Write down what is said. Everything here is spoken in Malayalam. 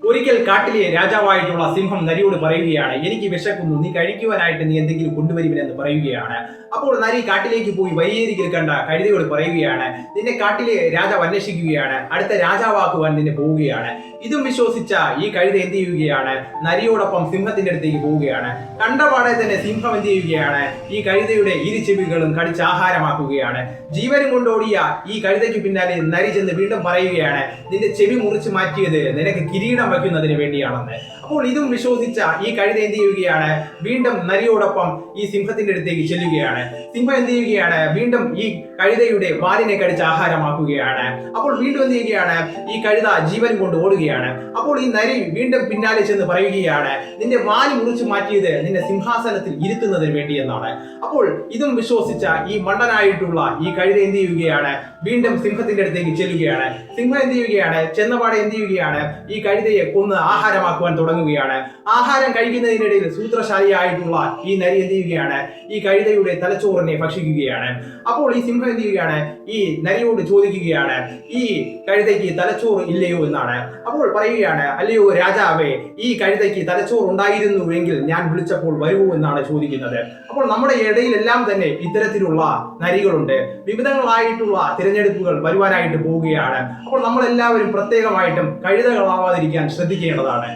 ഒരിക്കൽ കാട്ടിലെ രാജാവായിട്ടുള്ള സിംഹം നരിയോട് പറയുകയാണ് എനിക്ക് വിശക്കുന്നു. നീ കഴിക്കുവാനായിട്ട് നീ എന്തെങ്കിലും കൊണ്ടുവരുമെന്ന് പറയുകയാണ്. അപ്പോൾ നരി കാട്ടിലേക്ക് പോയി വഴിയേരികിൽ കണ്ട കഴുതയോട് പറയുകയാണ് നിന്നെ കാട്ടിലെ രാജാവ് അന്വേഷിക്കുകയാണ്. അടുത്ത രാജാവാക്കുവാൻ നിന്നെ പോവുകയാണ്. ഇതും വിശ്വസിച്ച ഈ കഴുത എന്ത് ചെയ്യുകയാണ് നരിയോടൊപ്പം സിംഹത്തിന്റെ അടുത്തേക്ക് പോവുകയാണ്. കണ്ടപാടെ തന്നെ സിംഹം എന്ത് ചെയ്യുകയാണ് ഈ കഴുതയുടെ ഇരു ചെവികളും കടിച്ച് ആഹാരമാക്കുകയാണ്. ജീവനും കൊണ്ടോടിയ ഈ കഴുതയ്ക്ക് പിന്നാലെ നരി ചെന്ന് വീണ്ടും പറയുകയാണ് നിന്റെ ചെവി മുറിച്ച് മാറ്റിയത് നിനക്ക് കിരീടം വയ്ക്കുന്നതിന് വേണ്ടിയാണെന്ന്. അപ്പോൾ ഇതും വിശ്വസിച്ച ഈ കഴുത എന്ത് ചെയ്യുകയാണ്? വീണ്ടും നരിയോടൊപ്പം ഈ സിംഹത്തിന്റെ അടുത്തേക്ക് ചെല്ലുകയാണ്. സിംഹം എന്ത് ചെയ്യുകയാണ്? വീണ്ടും ഈ കഴുതയുടെ വാലിനെ കടിച്ച് ആഹാരമാക്കുകയാണ്. അപ്പോൾ വീണ്ടും എന്ത് ചെയ്യുകയാണ്? ഈ കഴുത ജീവൻ കൊണ്ട് ഓടുകയാണ്. അപ്പോൾ ഈ നരി വീണ്ടും പിന്നാലെ ചെന്ന് പറയുകയാണ് നിന്റെ വാൽ മുറിച്ച് മാറ്റിയത് നിന്റെ സിംഹാസനത്തിൽ ഇരുത്തുന്നതിന് വേണ്ടി എന്നാണ്. അപ്പോൾ ഇതും വിശ്വസിച്ച ഈ മണ്ടനായിട്ടുള്ള ഈ കഴുത എന്ത് ചെയ്യുകയാണ്? വീണ്ടും സിംഹത്തിന്റെ അടുത്തേക്ക് ചെല്ലുകയാണ്. സിംഹം എന്ത് ചെയ്യുകയാണ്? ചെന്നപാടെ എന്ത് ചെയ്യുകയാണ്? ഈ കഴുതയെ കൊന്ന് ആഹാരമാക്കുവാൻ തുടങ്ങുകയാണ്. ആഹാരം കഴിക്കുന്നതിനിടയിൽ സൂത്രശാലിയായിട്ടുള്ള ഈ നരി എന്ത് ചെയ്യുകയാണ്? ഈ കഴുതയുടെ തലച്ചോറിനെ ഭക്ഷിക്കുകയാണ്. അപ്പോൾ ഈ സിംഹം എന്ത് ചെയ്യുകയാണ്? ഈ നരിയോട് ചോദിക്കുകയാണ് ഈ കഴുതയ്ക്ക് തലച്ചോറ് ഇല്ലയോ? എന്നാണ്. അപ്പോൾ പറയുകയാണ് അല്ലയോ രാജാവേ ഈ കഴുതയ്ക്ക് തലച്ചോറ് ഉണ്ടായിരുന്നുവെങ്കിൽ ഞാൻ വിളിച്ചപ്പോൾ വരുമോ എന്നാണ് ചോദിക്കുന്നത്. അപ്പോൾ നമ്മുടെ ഇടയിലെല്ലാം തന്നെ ഇത്തരത്തിലുള്ള നരികളുണ്ട്. വിവിധങ്ങളായിട്ടുള്ള തിരഞ്ഞെടുപ്പുകൾ വരുവാനായിട്ട് പോവുകയാണ്. അപ്പോൾ നമ്മളെല്ലാവരും പ്രത്യേകമായിട്ടും കഴുതകളാവാതിരിക്കാൻ ശ്രദ്ധിക്കേണ്ടതാണ്.